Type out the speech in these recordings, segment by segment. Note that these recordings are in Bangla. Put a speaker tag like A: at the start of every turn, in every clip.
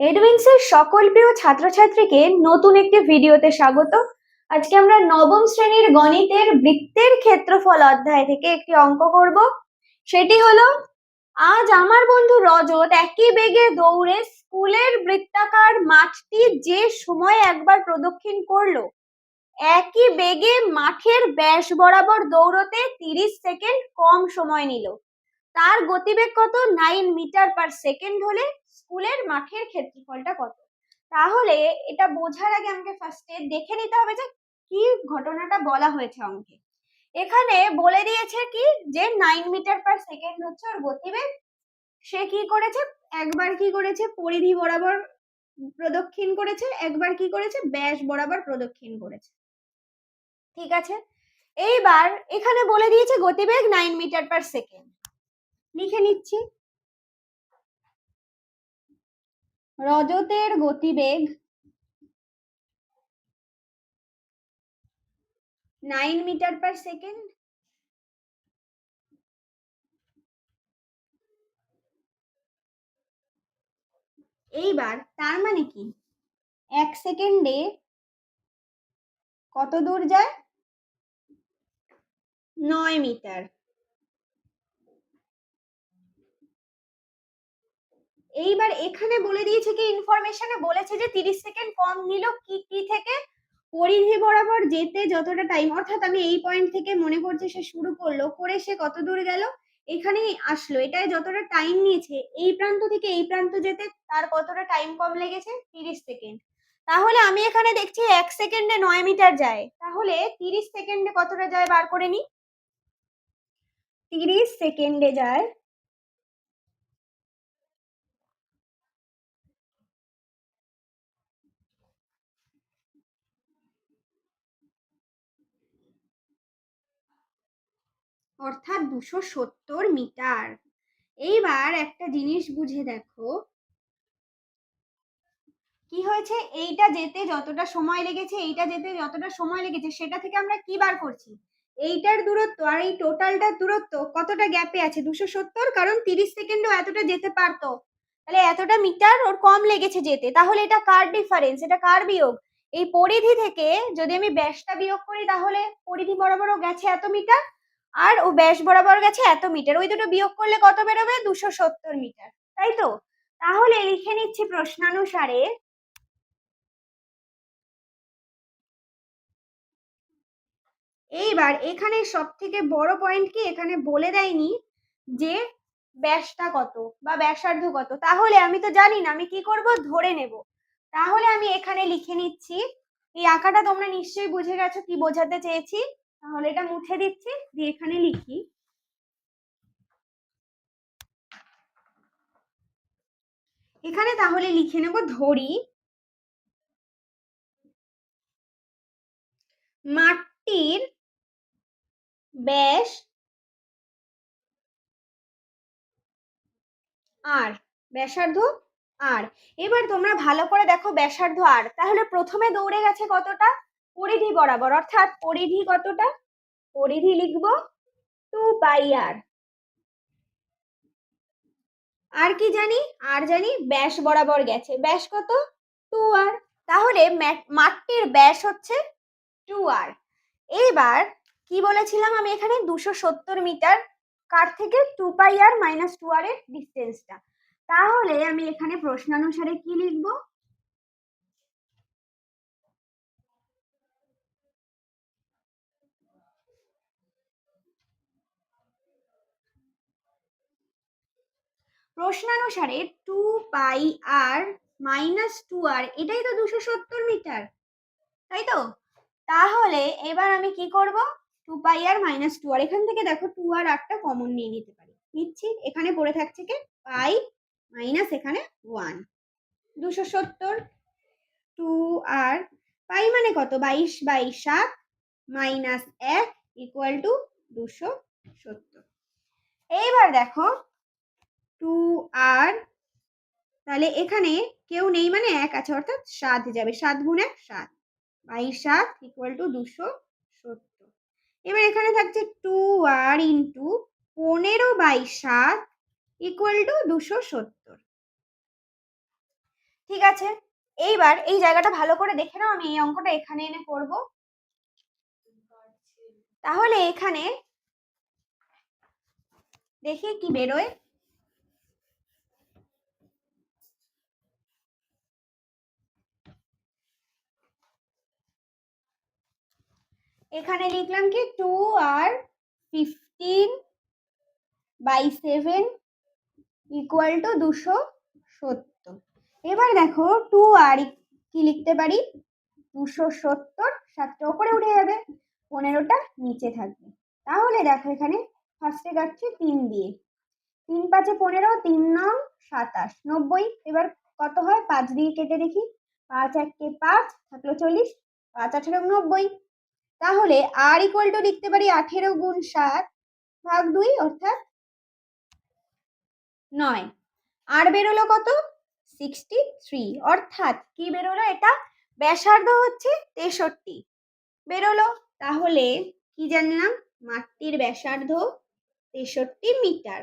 A: এডুইন্সের সকল প্রিয় ছাত্রছাত্রীকে নতুন একটি ভিডিওতে স্বাগত। আজকে আমরা নবম শ্রেণির গণিতের বৃত্তের ক্ষেত্রফল অধ্যায় থেকে একটি অঙ্ক করব। সেটি হলো, আজ আমার বন্ধু রজত একই বেগে দৌড়ে স্কুলের বৃত্তাকার মাঠটি যে সময় একবার প্রদক্ষিণ করল, একই বেগে মাঠের ব্যাস বরাবর দৌড়তে তিরিশ সেকেন্ড কম সময় নিল। তার গতিবেগ কত? নাইন মিটার পার সেকেন্ড হলে স্কুলের মাঠের ক্ষেত্রফলটা কত? তাহলে এটা বোঝার আগে আমাকে ফার্স্টে দেখে নিতে হবে যে কি ঘটনাটা বলা হয়েছে অঙ্কে। এখানে বলে দিয়েছে কি যে নাইন মিটার পার সেকেন্ড হচ্ছে ওর গতিবেগ। সে কি করেছে? একবার কি করেছে? পরিধি বরাবর প্রদক্ষিণ করেছে, একবার কি করেছে? ব্যাস বরাবর প্রদক্ষিণ করেছে। ঠিক আছে? এইবার এখানে বলে দিয়েছে গতিবেগ নাইন মিটার পার সেকেন্ড লিখে নিচ্ছি। রজতের গতিবেগ নাইন মিটার পার সেকেন্ড এইবার তার মানে কি? এক সেকেন্ডে কত দূর যায়? নয় মিটার এইবার এখানে বলে দিয়েছে কি ইনফরমেশনে বলেছে যে তিরিশ সেকেন্ড কম নিল, কি কি থেকে? পরিধি বরাবর যেতে যতটা টাইম অর্থাৎ আমি এই পয়েন্ট থেকে মনে করছি সে শুরু করল, করে সে কত দূর গেল? এখানে আসলো এটাই যতটা টাইম নিয়েছে, এই প্রান্ত থেকে এই প্রান্ত যেতে, তার কতটা টাইম কম লেগেছে? তিরিশ সেকেন্ড তাহলে আমি এখানে দেখছি এক সেকেন্ডে নয় মিটার যায়। তাহলে তিরিশ সেকেন্ডে কতটা যায় বার করে নি তিরিশ সেকেন্ডে যায় অর্থাৎ দুশো সত্তর মিটার। এইবার একটা জিনিস বুঝে দেখো। কি হয়েছে? এইটা যেতে যতটা সময় লেগেছে, এইটা যেতে যতটা সময় লেগেছে, সেটা থেকে আমরা কি বার করছি? এইটার দূরত্ব আর এই টোটালটার দূরত্ব কতটা গ্যাপে আছে? দুশো সত্তর? কারণ তিরিশ সেকেন্ডও এতটা যেতে পারতো। তাহলে এতটা মিটার ওর কম লেগেছে যেতে। তাহলে এটা কার ডিফারেন্স? এটা কার বিয়োগ? এই পরিধি থেকে যদি আমি ব্যাসটা বিয়োগ করি, তাহলে পরিধি বরাবরও গেছে এত মিটার? আর ও ব্যাস বরাবর গেছে এত মিটার। ওই দুটো বিয়োগ করলে কত বেরোবে? দুশো সত্তর মিটার। তাই তো? তাহলে লিখে নিচ্ছি প্রশ্নানুসারে। এইবার এখানে সব থেকে বড় পয়েন্ট কি? এখানে বলে দেয়নি যে ব্যাসটা কত বা ব্যাসার্ধ কত। তাহলে আমি তো জানি না, আমি কি করব? ধরে নেব। তাহলে আমি এখানে লিখে নিচ্ছি। এই আঁকাটা তোমরা নিশ্চয়ই বুঝে গেছো, কি বোঝাতে চেয়েছি? তাহলে এটা মুছে দিচ্ছি, দিয়ে এখানে লিখি। এখানে তাহলে লিখে নেব ধরি। মাটির ব্যাস আর, ব্যাসার্ধ আর। এবার তোমরা ভালো করে দেখো ব্যাসার্ধ আর। তাহলে প্রথমে দৌড়ে গেছে কতটা? পরিধি বরাবর, অর্থাৎ পরিধি কতটা? পরিধি লিখব টু পাই আর আর কি জানি? আর জানি? ব্যাস বরাবর গেছে। ব্যাস কত? টু আর তাহলে মাঠটির ব্যাস হচ্ছে টু আর এইবার কি বলেছিলাম আমি এখানে? দুশো সত্তর মিটার কার থেকে? Two pi r minus two r এর ডিস্টেন্সটা তাহলে আমি এখানে প্রশ্নানুসারে কি লিখব? প্রশ্নানুসারে two pi r minus two r এটাই তো দুশো সত্তর মিটার, তাই তো? তাহলে এবার আমি কি করব? Two pi r minus two r এখান থেকে দেখো টু আর আরটা কমন নিয়ে নিতে পারি। নিচ্ছি, এখানে পড়ে থাকছে কি? পাই মাইনাস এখানে ওয়ান দুশো সত্তর টু আর পাই মানে কত? বাইশ বাই সাত মাইনাস এক ইকুয়াল টু দুশো সত্তর। এইবার দেখো টু আর, তাহলে এখানে কেউ নেই মানে এক আছে, অর্থাৎ সাত যাবে। সাত গুণ এক, সাত। বাই সাত ইকুয়াল টু দুশো সত্তর। এবার এখানে থাকছে টু আর ইন্টু পনেরো বাই সাত ইকুয়াল টু দুশো সত্তর। ঠিক আছে? এইবার এই জায়গাটা ভালো করে দেখে নাও, আমি এই অঙ্কটা এখানে এনে করব। তাহলে এখানে দেখি কি বেরোয়। এখানে লিখলাম কি two r fifteen by seven equal to দুশো সত্তর। এবার দেখো টু আর কি লিখতে পারি? দুশো সত্তর, সাতটা ওপরে উঠে যাবে, পনেরোটা নিচে থাকবে। তাহলে দেখো এখানে ফার্স্টে কাটছি তিন দিয়ে। তিন পাঁচে পনেরো, তিন নং সাতাশ, নব্বই। এবার কত হয়? পাঁচ দিয়ে কেটে দেখি। পাঁচ এককে পাঁচ থাকল চল্লিশ, পাঁচ আঠেরো নব্বই। তাহলে আর ইকুয়াল টু লিখতে পারি আঠেরো গুণ সাত ভাগ দুই অর্থাৎ নয়। আর বেরোলো কত? সিক্সটি থ্রি অর্থাৎ কি বেরোলো? এটা ব্যাসার্ধ হচ্ছে তেষট্টি। বেরোলো? তাহলে কি জানলাম? মাটির ব্যাসার্ধ তেষট্টি মিটার।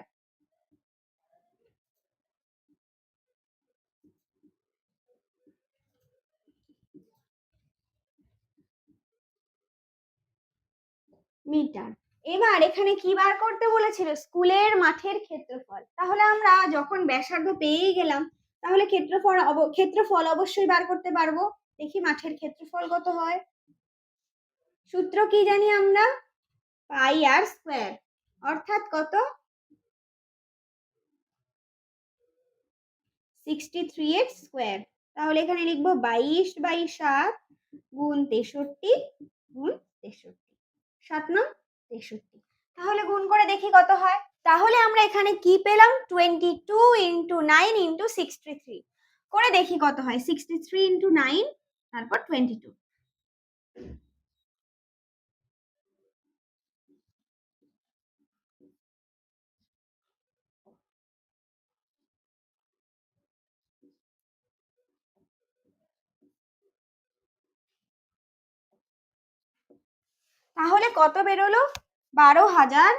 A: মিটার এবার এখানে কি বার করতে বলেছিল? স্কুলের মাঠের ক্ষেত্রফল। তাহলে আমরা যখন ব্যাসার্ধ পেয়েই গেলাম, তাহলে ক্ষেত্রফল ক্ষেত্রফল অবশ্যই বার করতে পারব। দেখি মাঠের ক্ষেত্রফল কত হয়। সূত্র কি জানি আমরা? Pi r square. অর্থাৎ কত? Sixty three x square. তাহলে এখানে লিখব বাইশ বাই সাত গুণ তেষট্টি গুণ তেষট্টি। সাত নং তেষট্টি। তাহলে গুণ করে দেখি কত হয়। তাহলে আমরা এখানে কি পেলাম? Twenty two into nine into sixty three. করে দেখি কত হয়। সিক্সটি থ্রি ইন্টু নাইন, তারপর টোয়েন্টি টু। তাহলে কত বেরোলো? বারো হাজার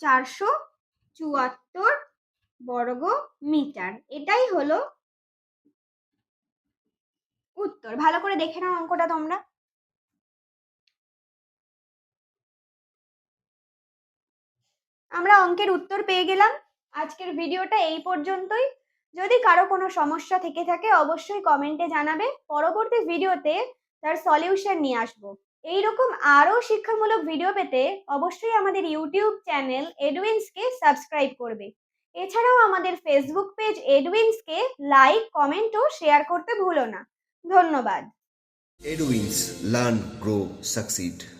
A: চারশো চুয়াত্তর বর্গ মিটার এটাই হলো উত্তর। ভালো করে দেখে নাও অঙ্কটা তোমরা। আমরা অঙ্কের উত্তর পেয়ে গেলাম। আজকের ভিডিওটা এই পর্যন্তই। যদি কারও কোনো সমস্যা থেকে থাকে, অবশ্যই কমেন্টে জানাবে। পরবর্তী ভিডিওতে তার সলিউশন নিয়ে আসব। এইরকম আরও শিক্ষামূলক ভিডিও পেতে অবশ্যই আমাদের ইউটিউব চ্যানেল এডুইন্সকে সাবস্ক্রাইব করবে। এছাড়াও আমাদের ফেসবুক পেজ এডুইন্সকে লাইক কমেন্ট ও শেয়ার করতে ভুলো না। ধন্যবাদ।
B: Eduins learn grow Succeed.